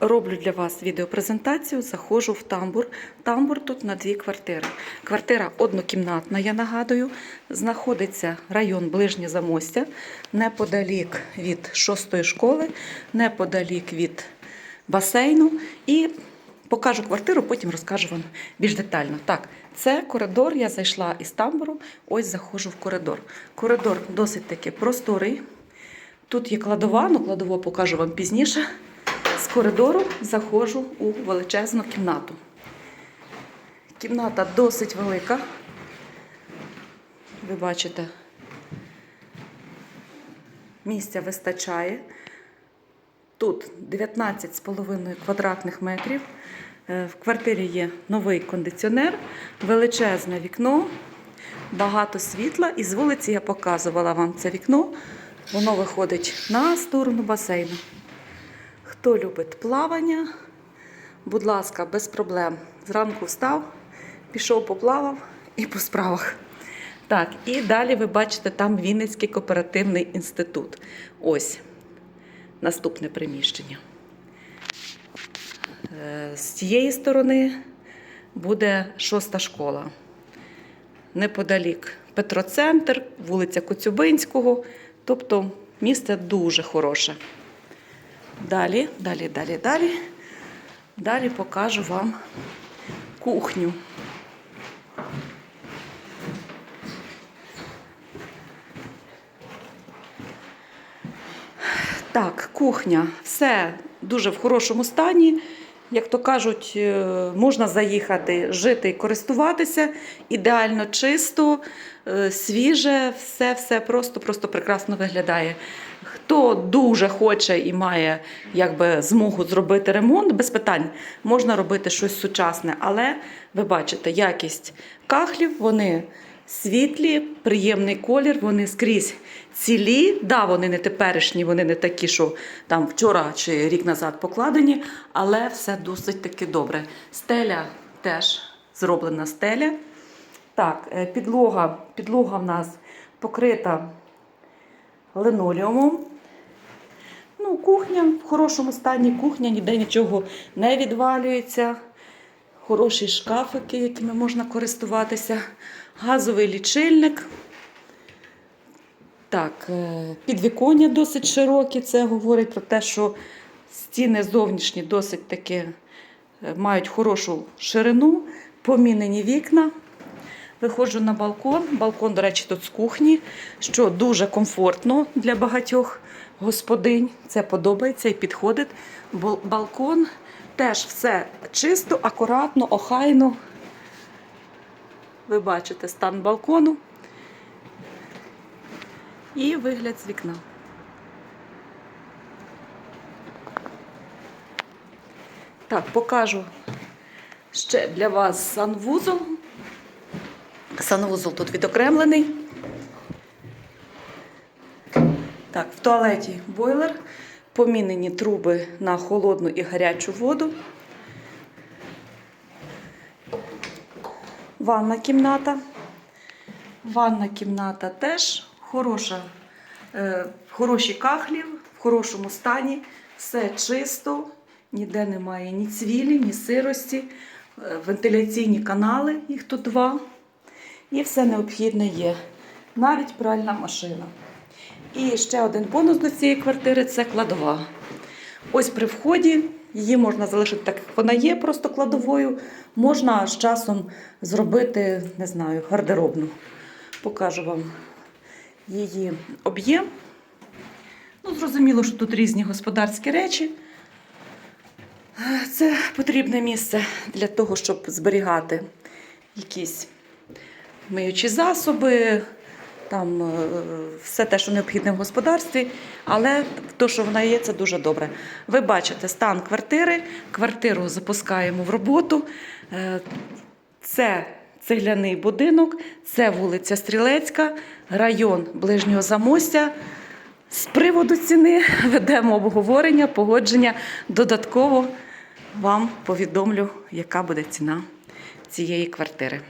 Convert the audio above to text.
Роблю для вас відеопрезентацію, заходжу в тамбур. Тамбур тут на дві квартири. Квартира однокімнатна, я нагадую, знаходиться район Ближнє Замостя, неподалік від шостої школи, неподалік від басейну. І покажу квартиру, потім розкажу вам більш детально. Так, це коридор. Я зайшла із тамбуру, ось заходжу в коридор. Коридор досить таки просторий. Тут є кладова, ну кладову покажу вам пізніше. Коридору заходжу у величезну кімнату. Кімната досить велика. Ви бачите, місця вистачає. Тут 19,5 квадратних метрів. Е, В квартирі є новий кондиціонер, величезне вікно, багато світла. І з вулиці я показувала вам це вікно. Воно виходить на сторону басейну. Хто любить плавання, будь ласка, без проблем. Зранку встав, пішов, поплавав і по справах. Так, і далі ви бачите там Вінницький кооперативний інститут. Ось наступне приміщення. Е, З цієї сторони буде шоста школа. Неподалік Петроцентр, вулиця Коцюбинського. Тобто місце дуже хороше. Далі, далі, далі, далі. Далі покажу вам кухню. Так, кухня. Все дуже в хорошому стані. Як то кажуть, е, можна заїхати, жити і користуватися. Ідеально чисто, е, свіже, все, все просто, просто прекрасно виглядає. Хто дуже хоче і має якби, змогу зробити ремонт, без питань можна робити щось сучасне, але ви бачите, якість кахлів, вони світлі, приємний колір, вони скрізь цілі. Да, вони не теперішні, вони не такі, що там вчора чи рік назад покладені, але все досить таки добре. Стеля теж зроблена стеля. Так, е, підлога, підлога в нас покрита линолеумом. Кухня в хорошому стані, кухня, ніде нічого не відвалюється. Хороші шкафики, якими можна користуватися. Газовий лічильник. Так, е, підвіконня досить широкі. Це говорить про те, що стіни зовнішні досить таки е, мають хорошу ширину, помінені вікна. Виходжу на балкон. Балкон, до речі, тут з кухні, що дуже комфортно для багатьох господинь. Це подобається і підходить. Балкон теж все чисто, акуратно, охайно. Ви бачите стан балкону і вигляд з вікна. Так, покажу ще для вас санвузол. Санвузол тут відокремлений. Так, в туалеті бойлер, помінені труби на холодну і гарячу воду. Ванна кімната. Ванна кімната теж хороша, е, хороші кахлі, в хорошому стані, все чисто, ніде немає ні цвілі, ні сирості, Е, вентиляційні канали, їх тут два. І все необхідне є. Навіть пральна машина. І ще один бонус до цієї квартири це кладова. Ось при вході її можна залишити так, як вона є, просто кладовою. Можна з часом зробити, не знаю, гардеробну. Покажу вам її об'єм. Ну, зрозуміло, що тут різні господарські речі. Це потрібне місце для того, щоб зберігати якісь миючі засоби, там е, все те, що необхідне в господарстві, але те, що вона є, це дуже добре. Ви бачите стан квартири, квартиру запускаємо в роботу. Е, Це цегляний будинок, це вулиця Стрілецька, район Ближнього Замостя. З приводу ціни ведемо обговорення, погодження. Додатково вам повідомлю, яка буде ціна цієї квартири.